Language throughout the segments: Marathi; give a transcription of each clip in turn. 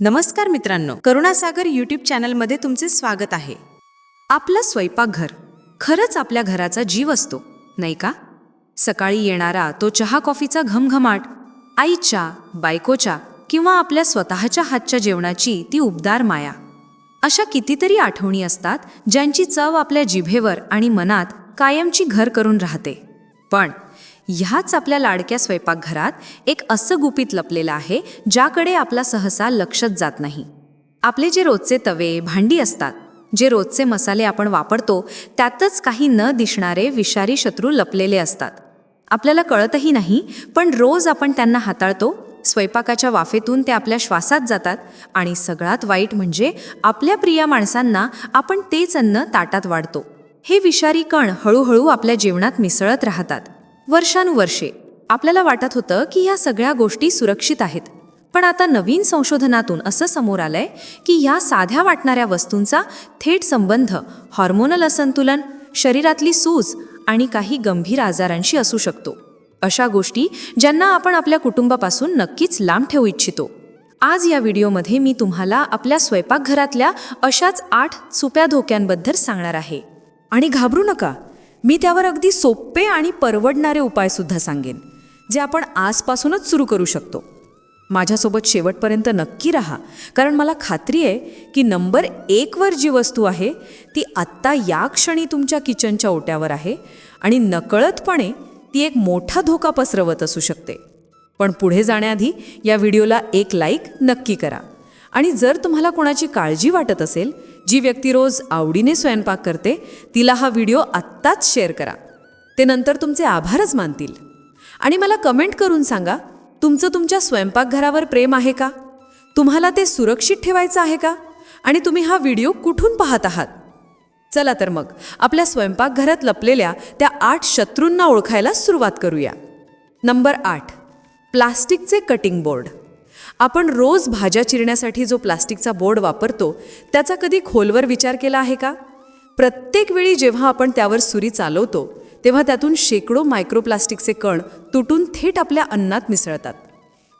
नमस्कार मित्रांनो करुणासागर यूट्यूब चॅनलमध्ये तुमचे स्वागत आहे. आपलं स्वयंपाकघर खरंच आपल्या घराचा जीव असतो नाही का? सकाळी येणारा तो चहा कॉफीचा घमघमाट आईच्या बायकोच्या किंवा आपल्या स्वतःच्या हातच्या जेवणाची ती उबदार माया. अशा कितीतरी आठवणी असतात ज्यांची चव आपल्या जिभेवर आणि मनात कायमची घर करून राहते. पण ह्याच आपल्या लाडक्या स्वयंपाकघरात एक असं गुपित लपलेलं आहे ज्याकडे आपला सहसा लक्षच जात नाही. आपले जे रोजचे तवे भांडी असतात जे रोजचे मसाले आपण वापरतो त्यातच काही न दिसणारे विषारी शत्रू लपलेले असतात. आपल्याला कळतही नाही पण रोज आपण त्यांना हाताळतो स्वयंपाकाच्या वाफेतून ते आपल्या श्वासात जातात आणि सगळ्यात वाईट म्हणजे आपल्या प्रिय माणसांना आपण तेच अन्न ताटात वाढतो. हे विषारी कण हळूहळू आपल्या जेवणात मिसळत राहतात. वर्षानुवर्षे. आपल्याला वाटत होतं की ह्या सगळ्या गोष्टी सुरक्षित आहेत. पण आता नवीन संशोधनातून असं समोर आलंय की ह्या साध्या वाटणाऱ्या वस्तूंचा थेट संबंध हॉर्मोनल असंतुलन शरीरातली सूज आणि काही गंभीर आजारांशी असू शकतो. अशा गोष्टी ज्यांना आपण आपल्या कुटुंबापासून नक्कीच लांब ठेवू इच्छितो. आज या व्हिडिओमध्ये मी तुम्हाला आपल्या स्वयंपाकघरातल्या अशाच आठ सुप्या धोक्यांबद्दल सांगणार आहे. आणि घाबरू नका मी त्यावर अगदी सोपे आणि परवडणारे उपायसुद्धा सांगेन जे आपण आजपासूनच सुरू करू शकतो. माझ्यासोबत शेवटपर्यंत नक्की राहा कारण मला खात्री आहे की नंबर एकवर जी वस्तू आहे ती आत्ता या क्षणी तुमच्या किचनच्या ओट्यावर आहे आणि नकळतपणे ती एक मोठा धोका पसरवत असू शकते. पण पुढे जाण्याआधी या व्हिडिओला एक लाईक नक्की करा. आणि जर तुम्हाला कोणाची काळजी वाटत असेल जी व्यक्ती रोज आवडीने स्वयंपाक करते तिला हा व्हिडिओ आत्ताच शेअर करा. ते नंतर तुमचे आभारच मानतील. आणि मला कमेंट करून सांगा तुमचं तुमच्या स्वयंपाकघरावर प्रेम आहे का? तुम्हाला ते सुरक्षित ठेवायचं आहे का? आणि तुम्ही हा व्हिडिओ कुठून पाहत आहात? चला तर मग आपल्या स्वयंपाकघरात लपलेल्या त्या आठ शत्रूंना ओळखायला सुरुवात करूया. नंबर आठ प्लास्टिकचे कटिंग बोर्ड. आपण रोज भाज्या चिरण्यासाठी जो प्लास्टिकचा बोर्ड वापरतो त्याचा कधी खोलवर विचार केला आहे का? प्रत्येक वेळी जेव्हा आपण त्यावर सुरी चालवतो तेव्हा त्यातून शेकडो मायक्रोप्लास्टिकचे कण तुटून थेट आपल्या अन्नात मिसळतात.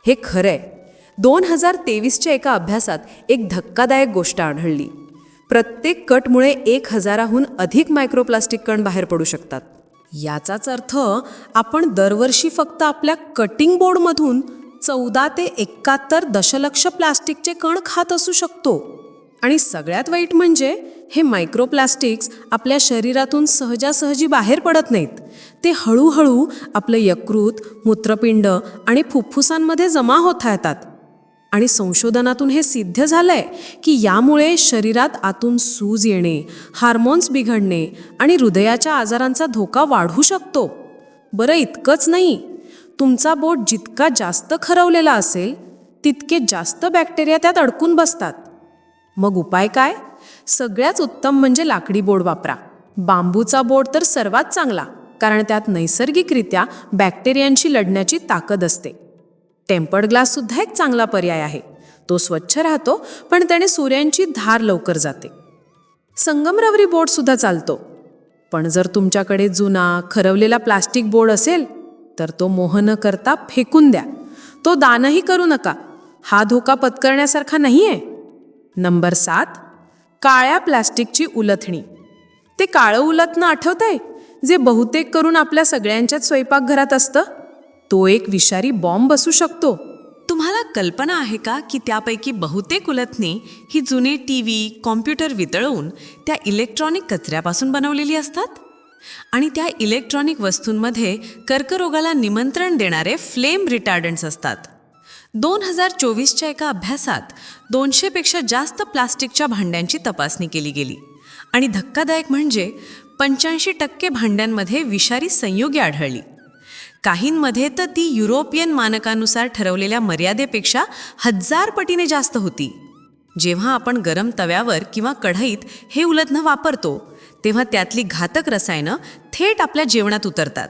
हे खरं आहे दोन हजार तेवीसच्या एका अभ्यासात एक धक्कादायक गोष्ट आढळली. प्रत्येक कटमुळे एक हजाराहून अधिक मायक्रोप्लास्टिक कण बाहेर पडू शकतात. याचाच अर्थ आपण दरवर्षी फक्त आपल्या कटिंग बोर्डमधून चौदा ते एकाहत्तर दशलक्ष प्लास्टिकचे कण खात असू शकतो. आणि सगळ्यात वाईट म्हणजे हे मायक्रोप्लास्टिक्स आपल्या शरीरातून सहजासहजी बाहेर पडत नाहीत. ते हळूहळू आपलं यकृत मूत्रपिंड आणि फुफ्फुसांमध्ये जमा होता येतात आणि संशोधनातून हे सिद्ध झालं आहे की यामुळे शरीरात आतून सूज येणे हार्मोन्स बिघडणे आणि हृदयाच्या आजारांचा धोका वाढू शकतो. बरं इतकंच नाही तुमचा बोट जितका जास्त खरवलेला असेल तितके जास्त बॅक्टेरिया त्यात अडकून बसतात. मग उपाय काय? सगळ्याच उत्तम म्हणजे लाकडी बोर्ड वापरा. बांबूचा बोर्ड तर सर्वात चांगला कारण त्यात नैसर्गिकरित्या बॅक्टेरियांशी लढण्याची ताकद असते. टेम्पर्ड ग्लाससुद्धा एक चांगला पर्याय आहे. तो स्वच्छ राहतो पण त्याने सूर्यांची धार लवकर जाते. संगमरवरी बोर्डसुद्धा चालतो. पण जर तुमच्याकडे जुना खरवलेला प्लास्टिक बोर्ड असेल तर तो मोह न करता फेकून द्या. तो दानही करू नका. हा धोका पत्करण्यासारखा नाही आहे नंबर सात काळ्या प्लास्टिकची उलथणी. ते काळं उलथणं आहे जे बहुतेक करून आपल्या सगळ्यांच्याच स्वयंपाकघरात असतं? तो एक विषारी बॉम्ब असू शकतो. तुम्हाला कल्पना आहे का की त्यापैकी बहुतेक उलथणी ही जुने टी व्ही कॉम्प्युटर वितळवून त्या इलेक्ट्रॉनिक कचऱ्यापासून बनवलेली असतात? आणि त्या इलेक्ट्रॉनिक वस्तूंमध्ये कर्करोगाला निमंत्रण देणारे फ्लेम रिटार्डंट्स असतात. दोन हजार चोवीसच्या एका अभ्यासात दोनशेपेक्षा जास्त प्लास्टिकच्या भांड्यांची तपासणी केली गेली. आणि धक्कादायक म्हणजे पंच्याऐंशी टक्के भांड्यांमध्ये विषारी संयुगे आढळली. काहींमध्ये तर ती युरोपियन मानकानुसार ठरवलेल्या मर्यादेपेक्षा हजार पटीने जास्त होती. जेव्हा आपण गरम तव्यावर किंवा कढईत हे उलथनं वापरतो तेव्हा त्यातली घातक रसायनं थेट आपल्या जेवणात उतरतात.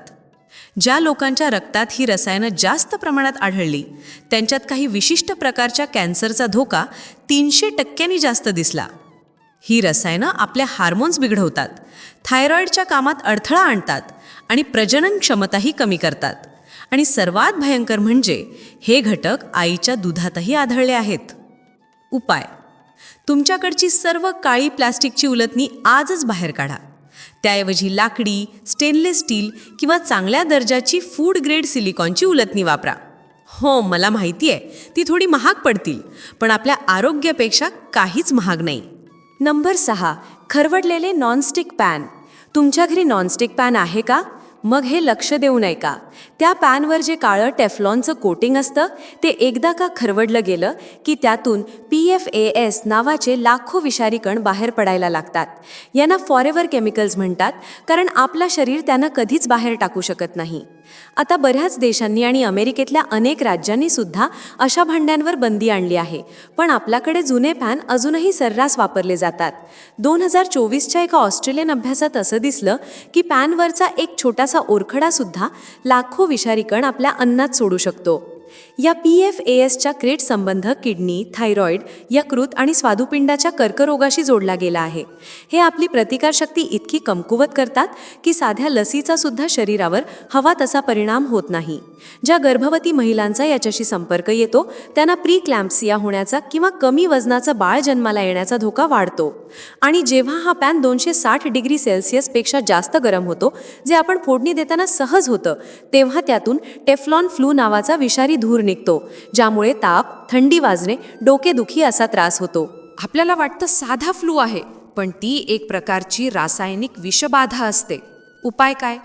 ज्या लोकांच्या रक्तात ही रसायनं जास्त प्रमाणात आढळली त्यांच्यात काही विशिष्ट प्रकारच्या कॅन्सरचा धोका तीनशे टक्क्यांनी जास्त दिसला. ही रसायनं आपल्या हार्मोन्स बिघडवतात थायरॉईडच्या कामात अडथळा आणतात आणि प्रजनन क्षमताही कमी करतात. आणि सर्वात भयंकर म्हणजे हे घटक आईच्या दुधातही आढळले आहेत. उपाय. तुमच्याकडची सर्व काळी प्लास्टिकची उलतणी आजच बाहेर काढा. त्याऐवजी लाकडी स्टेनलेस स्टील किंवा चांगल्या दर्जाची फूड ग्रेड सिलिकॉनची उलतणी वापरा. हो मला माहिती आहे ती थोडी महाग पडतील पण आपल्या आरोग्यापेक्षा काहीच महाग नाही. नंबर सहा खरवडलेले नॉनस्टिक पॅन तुमच्या घरी नॉनस्टिक पॅन आहे का? मग हे लक्ष देऊ नये का? त्या पॅनवर जे काळं टेफलॉनचं कोटिंग असतं ते एकदा का खरवडलं गेलं की त्यातून पी एफ ए एस नावाचे लाखो विषारी कण बाहेर पडायला लागतात. यांना फॉरेवर केमिकल्स म्हणतात कारण आपलं शरीर त्यांना कधीच बाहेर टाकू शकत नाही. आता बऱ्याच देशांनी आणि अमेरिकेतल्या अनेक राज्यांनी सुद्धा अशा भांड्यांवर बंदी आणली आहे. पण आपल्याकडे जुने पॅन अजूनही सर्रास वापरले जातात. दोन हजार चोवीसच्या एका ऑस्ट्रेलियन अभ्यासात असं दिसलं की पॅनवरचा एक छोटा छोटासा ओरखडा सुद्धा लाखो विषारी कण आपल्या अन्नात सोडू शकतो. या पी एफ ए एसच्या क्रेट संबंध किडनी थायरॉईड यकृत आणि स्वादुपिंडाच्या कर्करोगाशी जोडला गेला आहे. हे आपली प्रतिकारशक्ती इतकी कमकुवत करतात की साध्या लसीचा सुद्धा शरीरावर हवा तसा परिणाम होत नाही. ज्या गर्भवती महिलांचा याच्याशी संपर्क येतो त्यांना प्री क्लॅम्पसिया होण्याचा किंवा कमी वजनाचं बाळ जन्माला येण्याचा धोका वाढतो. आणि जेव्हा हा पॅन दोनशे साठ डिग्री सेल्सिअसपेक्षा जास्त गरम होतो जे आपण फोडणी देताना सहज होतं तेव्हा त्यातून टेफ्लॉन फ्लू नावाचा विषारी धूर निघतो ज्यामुळे ताप थंडी वाजणे डोकेदुखी असा त्रास होतो. आपल्याला वाटतं साधा फ्लू आहे पण ती एक प्रकारची रासायनिक विषबाधा असते. उपाय काय?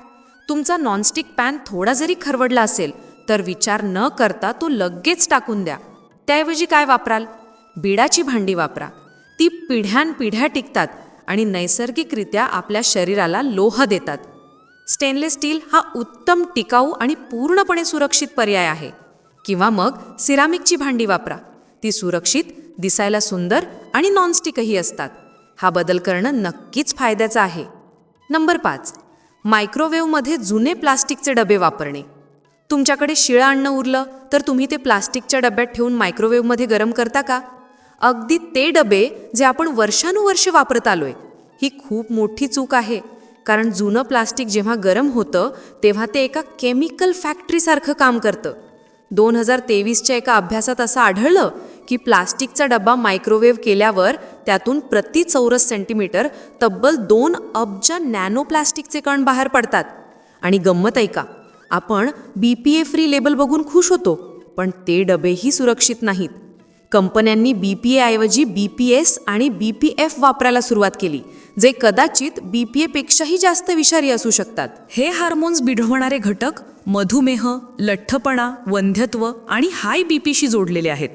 तुमचा नॉनस्टिक पॅन थोडा जरी खरवडला असेल तर विचार न करता तो लगेच टाकून द्या. त्याऐवजी काय वापराल? बिडाची भांडी वापरा. ती पिढ्यानपिढ्या टिकतात आणि नैसर्गिकरित्या आपल्या शरीराला लोह देतात. स्टेनलेस स्टील हा उत्तम टिकाऊ आणि पूर्णपणे सुरक्षित पर्याय आहे. किंवा मग सिरामिकची भांडी वापरा. ती सुरक्षित दिसायला सुंदर आणि नॉनस्टिकही असतात. हा बदल करणं नक्कीच फायद्याचं आहे. नंबर पाच. मायक्रोवेव्हमध्ये जुने प्लास्टिकचे डबे वापरणे. तुमच्याकडे शिळं अन्न उरलं तर तुम्ही ते प्लास्टिकच्या डब्यात ठेवून मायक्रोवेव्हमध्ये गरम करता का? अगदी ते डबे जे आपण वर्षानुवर्षे वापरत आलोय ही खूप मोठी चूक आहे. कारण जुनं प्लास्टिक जेव्हा गरम होतं तेव्हा ते एका केमिकल फॅक्टरीसारखं काम करतं. दोन हजार तेवीसच्या एका अभ्यासात असं आढळलं की प्लास्टिकचा डब्बा मायक्रोवेव्ह केल्यावर त्यातून प्रति चौरस सेंटीमीटर तब्बल दोन अब्ज नॅनो प्लास्टिकचे कण बाहेर पडतात. आणि गंमत ऐका आपण B P A free label बघून खुश होतो पण ते डबेही सुरक्षित नाहीत. कंपन्यांनी बी पी एऐवजी बी पी एस आणि बी पी एफ वापरायला सुरुवात केली जे कदाचित बी पी एपेक्षाही जास्त विषारी असू शकतात. हे हार्मोन्स बिढवणारे घटक मधुमेह लठ्ठपणा वंध्यत्व आणि हाय बीपीशी जोडलेले आहेत.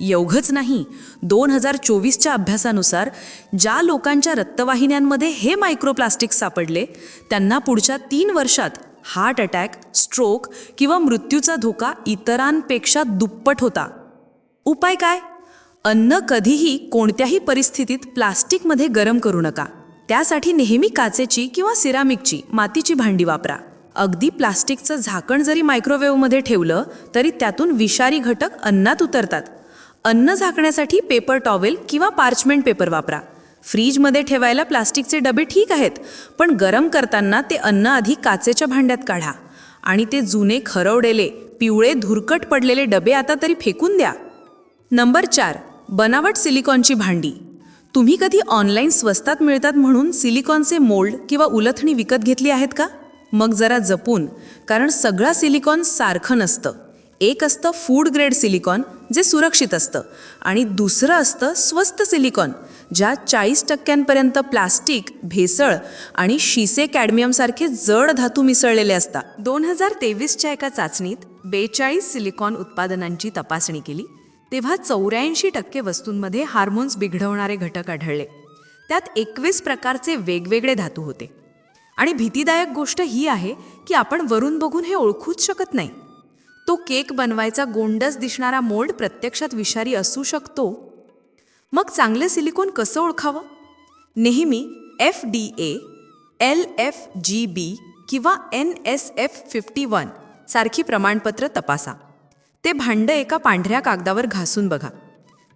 एवढंच नाही दोन हजार चोवीसच्या अभ्यासानुसार ज्या लोकांच्या रक्तवाहिन्यांमध्ये हे मायक्रोप्लास्टिक सापडले त्यांना पुढच्या तीन वर्षात हार्ट अटॅक स्ट्रोक किंवा मृत्यूचा धोका इतरांपेक्षा दुप्पट होता. उपाय काय? अन्न कधीही कोणत्याही परिस्थितीत प्लास्टिकमध्ये गरम करू नका. त्यासाठी नेहमी काचेची किंवा सिरामिकची मातीची भांडी वापरा. अगदी प्लास्टिकचं झाकण जरी मायक्रोवेव्हमध्ये ठेवलं तरी त्यातून विषारी घटक अन्नात उतरतात. अन्न झाकण्यासाठी पेपर टॉवेल किंवा पार्चमेंट पेपर वापरा. फ्रीजमध्ये ठेवायला प्लास्टिकचे डबे ठीक आहेत पण गरम करताना ते अन्न आधी काचेच्या भांड्यात काढा. आणि ते जुने खरवडेले पिवळे धुरकट पडलेले डबे आता तरी फेकून द्या. नंबर चार बनावट सिलिकॉनची भांडी. तुम्ही कधी ऑनलाईन स्वस्तात मिळतात म्हणून सिलिकॉनचे मोल्ड किंवा उलथणी विकत घेतली आहेत का? मग जरा जपून कारण सगळा सिलिकॉन सारखं नसतं. एक असतं फूड ग्रेड सिलिकॉन जे सुरक्षित असतं. आणि दुसरं असतं स्वस्त सिलिकॉन ज्यात चाळीस टक्क्यांपर्यंत प्लास्टिक भेसळ आणि शिसे कॅडमियमसारखे जड धातू मिसळलेले असतात. दोन हजार तेवीसच्या एका चाचणीत बेचाळीस सिलिकॉन उत्पादनांची तपासणी केली. तेव्हा चौऱ्याऐंशी टक्के वस्तूंमध्ये हार्मोन्स बिघडवणारे घटक आढळले. त्यात एकवीस प्रकारचे वेगवेगळे धातू होते. आणि भीतीदायक गोष्ट ही आहे की आपण वरून बघून हे ओळखूच शकत नाही. तो केक बनवायचा गोंडस दिसणारा मोल्ड प्रत्यक्षात विषारी असू शकतो. मग चांगले सिलिकॉन कसं ओळखावं? नेहमी F D A L F G B किंवा N S F fifty one सारखी प्रमाणपत्र तपासा. ते भांडं एका पांढऱ्या कागदावर घासून बघा.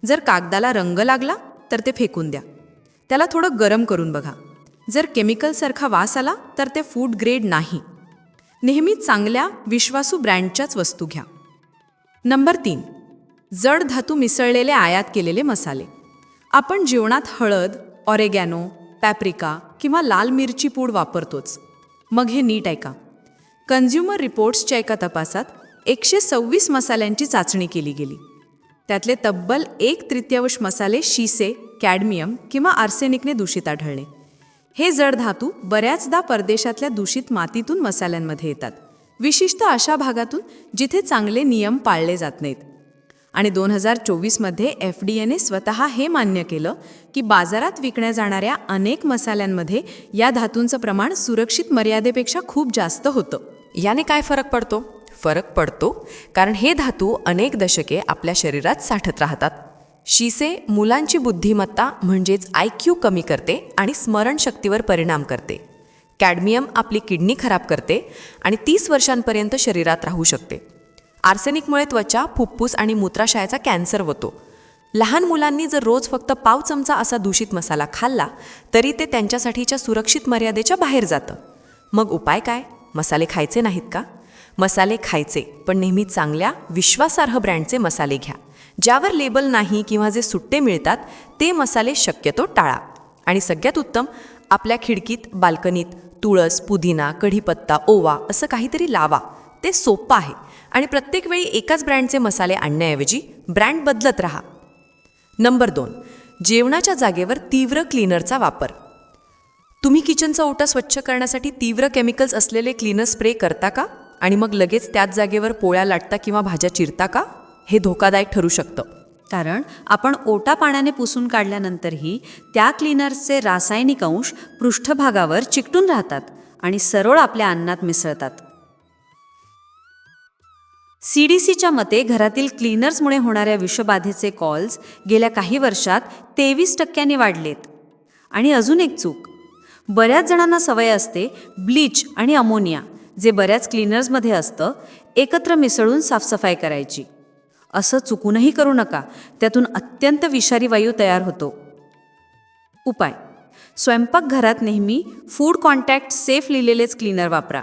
जर कागदाला रंग लागला तर ते फेकून द्या. त्याला थोडं गरम करून बघा. जर केमिकलसारखा वास आला तर ते फूड ग्रेड नाही. नेहमी चांगल्या विश्वासू ब्रँडच्याच वस्तू घ्या. नंबर तीन. जड धातू मिसळलेले आयात केलेले मसाले. आपण जेवणात हळद ऑरेगॅनो पॅप्रिका किंवा लाल मिरची पूड वापरतोच. मग हे नीट ऐका. कन्झ्युमर रिपोर्ट्सच्या एका तपासात एकशे सव्वीस मसाल्यांची चाचणी केली गेली. त्यातले तब्बल एक तृतीयांश मसाले शिसे कॅडमियम किंवा आर्सेनिकने दूषित आढळले. हे जड धातू बऱ्याचदा परदेशातल्या दूषित मातीतून मसाल्यांमध्ये येतात. विशिष्ट अशा भागातून जिथे चांगले नियम पाळले जात नाहीत. आणि दोन हजार चोवीसमध्ये एफ डी एने स्वतः हे मान्य केलं की बाजारात विकण्या जाणाऱ्या अनेक मसाल्यांमध्ये या धातूंचं प्रमाण सुरक्षित मर्यादेपेक्षा खूप जास्त होतं. याने काय फरक पडतो? फरक पडतो कारण हे धातू अनेक दशके आपल्या शरीरात साठत राहतात. शिसे मुलांची बुद्धिमत्ता म्हणजेच आय क्यू कमी करते आणि स्मरणशक्तीवर परिणाम करते. कॅडमियम आपली किडनी खराब करते आणि तीस वर्षांपर्यंत शरीरात राहू शकते. आर्सेनिकमुळे त्वचा फुफ्फुस आणि मूत्राशयाचा कॅन्सर होतो. लहान मुलांनी जर रोज फक्त पाव चमचा असा दूषित मसाला खाल्ला तरी ते त्यांच्यासाठीच्या सुरक्षित मर्यादेच्या बाहेर जातं. मग उपाय काय? मसाले खायचे नाहीत का? मसाले खायचे पण नेहमी चांगल्या विश्वासार्ह ब्रँडचे मसाले घ्या. ज्यावर लेबल नाही किंवा जे सुट्टे मिळतात ते मसाले शक्यतो टाळा. आणि सगळ्यात उत्तम आपल्या खिडकीत बाल्कनीत तुळस पुदिना कढीपत्ता ओवा असं काहीतरी लावा. ते सोपं आहे. आणि प्रत्येक वेळी एकाच ब्रँडचे मसाले आणण्याऐवजी ब्रँड बदलत राहा. नंबर दोन जेवणाच्या जागेवर तीव्र क्लीनरचा वापर. तुम्ही किचनचा ओटा स्वच्छ करण्यासाठी तीव्र केमिकल्स असलेले क्लीनर स्प्रे करता का? आणि मग लगेच त्याच जागेवर पोळ्या लाटता किंवा भाज्या चिरता का? हे धोकादायक ठरू शकतं. कारण आपण ओटा पाण्याने पुसून काढल्यानंतरही त्या क्लीनर्सचे रासायनिक अंश पृष्ठभागावर चिकटून राहतात आणि सरळ आपल्या अन्नात मिसळतात. सी डी सीच्या मते घरातील क्लीनर्समुळे होणाऱ्या विषबाधेचे कॉल्स गेल्या काही वर्षात तेवीस टक्क्यांनी वाढलेत. आणि अजून एक चूक. बऱ्याच जणांना सवय असते ब्लीच आणि अमोनिया. जे बऱ्याच क्लीनर्समध्ये असतं एकत्र मिसळून साफसफाई करायची. असं चुकूनही करू नका. त्यातून अत्यंत विषारी वायू तयार होतो. उपाय. स्वयंपाकघरात नेहमी फूड कॉन्टॅक्ट सेफ लिहिलेलेच क्लीनर वापरा.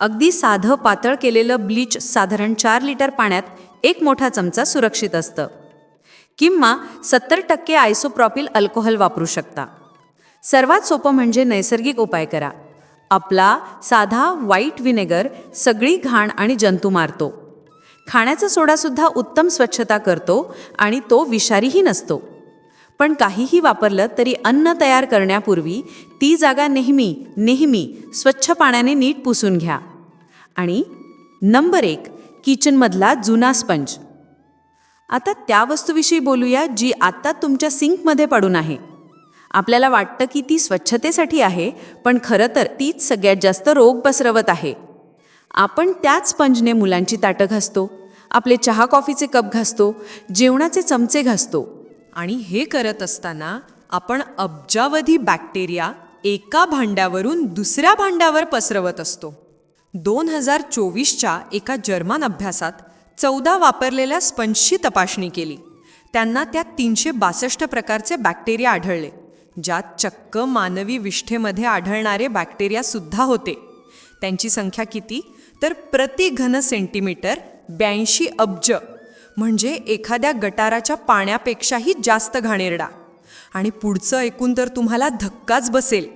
अगदी साधं पातळ केलेलं ब्लीच साधारण चार लिटर पाण्यात एक मोठा चमचा सुरक्षित असतं. किंवा सत्तर टक्के आयसोप्रॉपिल अल्कोहोल वापरू शकता. सर्वात सोपं म्हणजे नैसर्गिक उपाय करा. आपला साधा व्हाईट विनेगर सगळी घाण आणि जंतू मारतो. खाण्याचा सोडासुद्धा उत्तम स्वच्छता करतो आणि तो विषारीही नसतो. पण काहीही वापरलं तरी अन्न तयार करण्यापूर्वी ती जागा नेहमी नेहमी स्वच्छ पाण्याने नीट पुसून घ्या. आणि नंबर एक किचनमधला जुना स्पंज. आता त्या वस्तूविषयी बोलूया जी आत्ता तुमच्या सिंकमध्ये पडून आहे. आपल्याला वाटतं की ती स्वच्छतेसाठी आहे पण खरं तर तीच सगळ्यात जास्त रोग पसरवत आहे. आपण त्याच स्पंजने मुलांची ताटं घासतो आपले चहा कॉफीचे कप घासतो जेवणाचे चमचे घासतो. आणि हे करत असताना आपण अब्जावधी बॅक्टेरिया एका भांड्यावरून दुसऱ्या भांड्यावर पसरवत असतो. दोन हजार चोवीसच्या एका जर्मन अभ्यासात चौदा वापरलेल्या स्पंजची तपासणी केली. त्यांना त्यात तीनशे बासष्ट प्रकारचे बॅक्टेरिया आढळले. ज्यात चक्क मानवी विष्ठेमध्ये आढळणारे बॅक्टेरियासुद्धा होते. त्यांची संख्या किती? तर प्रति घन सेंटीमीटर ब्याऐंशी अब्ज म्हणजे एखाद्या गटाराच्या पाण्यापेक्षाही जास्त घाणेरडा. आणि पुढचं ऐकून तर तुम्हाला धक्काच बसेल.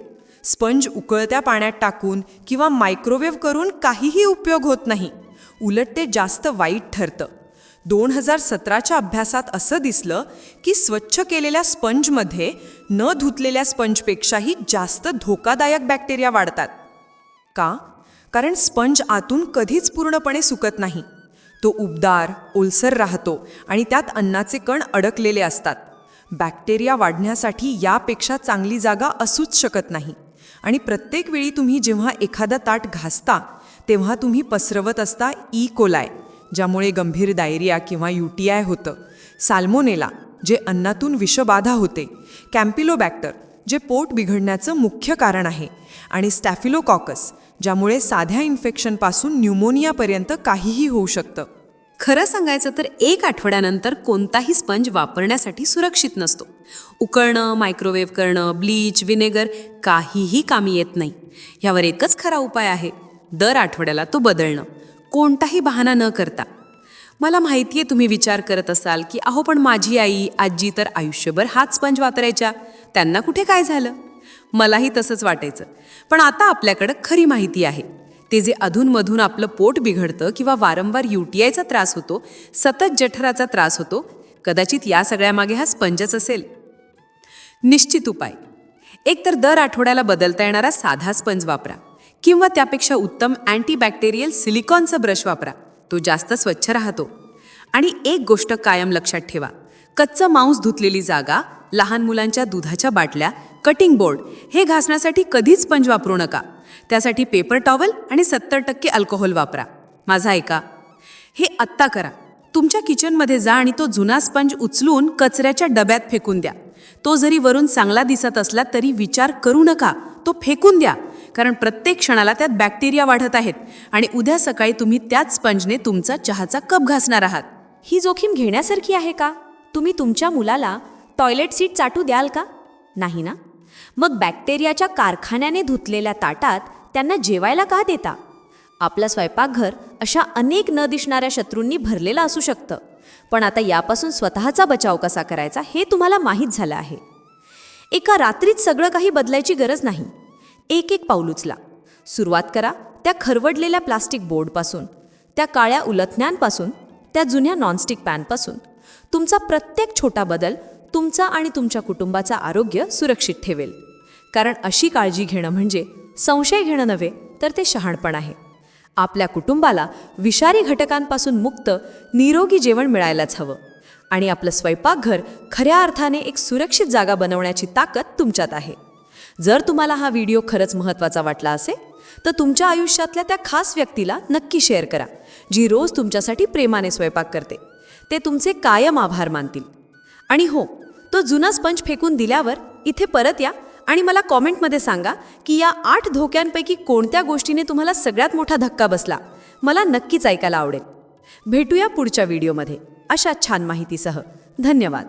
स्पंज उकळत्या पाण्यात टाकून किंवा मायक्रोवेव्ह करून काहीही उपयोग होत नाही. उलट ते जास्त वाईट ठरतं. दोन हजार सतराच्या अभ्यासात असं दिसलं की स्वच्छ केलेल्या स्पंजमध्ये न धुतलेल्या स्पंजपेक्षाही जास्त धोकादायक बॅक्टेरिया वाढतात. का? कारण स्पंज आतून कधीच पूर्णपणे सुकत नाही. तो उबदार ओलसर राहतो आणि त्यात अन्नाचे कण अडकलेले असतात. बॅक्टेरिया वाढण्यासाठी यापेक्षा चांगली जागा असूच शकत नाही. आणि प्रत्येक वेळी तुम्ही जेव्हा एखादा ताट घासता तेव्हा तुम्ही पसरवत असता e. ई कोलाय ज्यामुळे गंभीर डायरिया किंवा यू टी आय होतं. साल्मोनेला जे अन्नातून विषबाधा होते. कॅम्पिलोबॅक्टर जे पोट बिघडण्याचं मुख्य कारण आहे. आणि स्टॅफिलोकॉकस ज्यामुळे साध्या इन्फेक्शनपासून न्यूमोनियापर्यंत काहीही होऊ शकतं. खरं सांगायचं तर एक आठवड्यानंतर कोणताही स्पंज वापरण्यासाठी सुरक्षित नसतो. उकळणं मायक्रोवेव्ह करणं ब्लीच विनेगर काहीही कामी येत नाही. ह्यावर एकच खरा उपाय आहे. दर आठवड्याला तो बदलणं. कोणताही बहाणा न करता. मला माहिती आहे तुम्ही विचार करत असाल की अहो पण माझी आई आजी तर आयुष्यभर हाच स्पंज वापरायच्या. त्यांना कुठे काय झालं? मलाही तसंच वाटायचं. पण आता आपल्याकडं खरी माहिती आहे. ते जे अधूनमधून आपलं पोट बिघडतं किंवा वारंवार युटीआयचा त्रास होतो सतत जठराचा त्रास होतो कदाचित या सगळ्यामागे हा स्पंजच असेल. निश्चित उपाय. एक तर दर आठवड्याला बदलता येणारा साधा स्पंज वापरा. किंवा त्यापेक्षा उत्तम अँटीबॅक्टेरियल सिलिकॉनचा ब्रश वापरा. तो जास्त स्वच्छ राहतो. आणि एक गोष्ट कायम लक्षात ठेवा. कच्चं मांस धुतलेली जागा लहान मुलांच्या दुधाच्या बाटल्या कटिंग बोर्ड हे घासण्यासाठी कधीच स्पंज वापरू नका. त्यासाठी पेपर टॉवल आणि सत्तर टक्के अल्कोहोल वापरा. माझा ऐका. हे आत्ता करा. तुमच्या किचनमध्ये जा आणि तो जुना स्पंज उचलून कचऱ्याच्या डब्यात फेकून द्या. तो जरी वरून चांगला दिसत असला तरी विचार करू नका. तो फेकून द्या. कारण प्रत्येक क्षणाला त्यात बॅक्टेरिया वाढत आहेत आणि उद्या सकाळी तुम्ही त्याच स्पंजने तुमचा चहाचा कप घासणार आहात. ही जोखीम घेण्यासारखी आहे का? तुम्ही तुमच्या मुलाला टॉयलेट सीट चाटू द्याल का? नाही ना? मग बॅक्टेरियाच्या कारखान्याने धुतलेल्या ताटात त्यांना जेवायला का देता? आपलं स्वयंपाकघर अशा अनेक न दिसणाऱ्या शत्रूंनी भरलेलं असू शकतं. पण आता यापासून स्वतःचा बचाव कसा करायचा हे तुम्हाला माहीत झालं आहे. एका रात्रीत सगळं काही बदलायची गरज नाही. एक एक पाऊल उचला. सुरुवात करा त्या खरवडलेल्या प्लास्टिक बोर्डपासून त्या काळ्या उलथण्यांपासून त्या जुन्या नॉनस्टिक पॅनपासून. तुमचा प्रत्येक छोटा बदल तुमचा आणि तुमच्या कुटुंबाचा आरोग्य सुरक्षित ठेवेल. कारण अशी काळजी घेणं म्हणजे संशय घेणं नव्हे तर ते शहाणपण आहे. आपल्या कुटुंबाला विषारी घटकांपासून मुक्त निरोगी जेवण मिळायलाच हवं. आणि आपलं स्वयंपाकघर खऱ्या अर्थाने एक सुरक्षित जागा बनवण्याची ताकद तुमच्यात आहे. जर तुम्हाला हा व्हिडिओ खरंच महत्त्वाचा वाटला असेल तर तुमच्या आयुष्यातल्या त्या खास व्यक्तीला नक्की शेअर करा जी रोज तुमच्यासाठी प्रेमाने स्वयंपाक करते. ते तुमचे कायम आभार मानतील. आणि हो तो जुना स्पंज फेकून दिल्यावर इथे परत या आणि मला कॉमेंटमध्ये सांगा की या आठ धोक्यांपैकी कोणत्या गोष्टीने तुम्हाला सगळ्यात मोठा धक्का बसला? मला नक्कीच ऐकायला आवडेल. भेटूया पुढच्या व्हिडिओमध्ये. अशा छान माहितीसह. धन्यवाद.